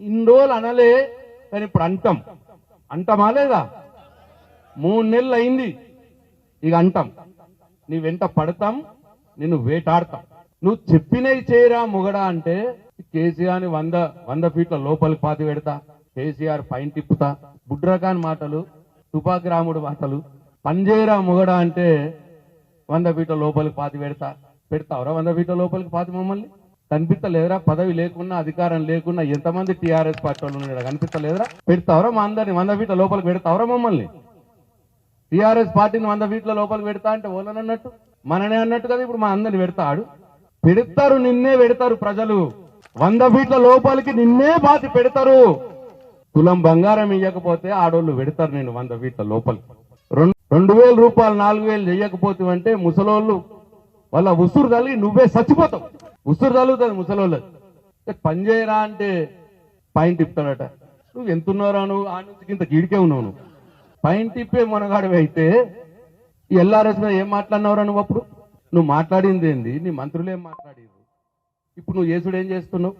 ఇన్ని రోజులు అనలే కానీ ఇప్పుడు అంటాం. అంటామా లేదా? మూడు నెలలు అయింది. ఇక అంటాం. నీ వెంట పడతాం నిన్ను వేటాడతాం. నువ్వు చెప్పినవి చేయరా మొగడా అంటే కేసీఆర్ని వంద వంద ఫీట్ల లోపలికి పాతి పెడతా కేసీఆర్ పైన తిప్పుతా బుడ్రకాన్ మాటలు తుపాకి రాముడు మాటలు. పంజేరా మొగడా అంటే వంద ఫీట్ల లోపలికి పాతి పెడతా పెడతావురా వంద ఫీట్ల లోపలికి పాతి మమ్మల్ని? కనిపిస్తలేదురా పదవి లేకున్నా అధికారం లేకున్నా ఎంతమంది టీఆర్ఎస్ పార్టీ వాళ్ళు ఉన్నాడు కనిపిస్తలేదురా? పెడతావరా మా అందరిని వంద ఫీట్ల లోపలికి పెడతావరా మమ్మల్ని? టిఆర్ఎస్ పార్టీని వంద ఫీట్ల లోపలికి పెడతా అంటే ఓలని అన్నట్టు మననే అన్నట్టు కదా ఇప్పుడు మా అందరిని పెడతాడు. పెడతారు నిన్నే పెడతారు ప్రజలు. వంద ఫీట్ల లోపలికి నిన్నే బాతి పెడతారు. తులం బంగారం ఇవ్వకపోతే ఆడోళ్ళు పెడతారు నేను వంద ఫీట్ల లోపలికి. రెండు రెండు వేల రూపాయలు నాలుగు వేలు చేయకపోతే అంటే ముసలోళ్ళు వాళ్ళ ఉసురు తల్లి నువ్వే చచ్చిపోతావు. ఉసురు తగులుతుంది ముసలోళ్ళు పని చేయరా అంటే పైన తిప్పుతాడట. నువ్వు ఎంతున్నారా నువ్వు? ఆ నుంచి ఇంత గీడికే ఉన్నావు నువ్వు. పైన తిప్పే మునగాడివి అయితే ఎల్ఆర్ఎస్ మీద ఏం మాట్లాడినవరా నువ్వు అప్పుడు? నువ్వు మాట్లాడింది ఏంది? నీ మంత్రులు ఏం మాట్లాడేది ఇప్పుడు నువ్వు యేసుడు ఏం చేస్తున్నావు?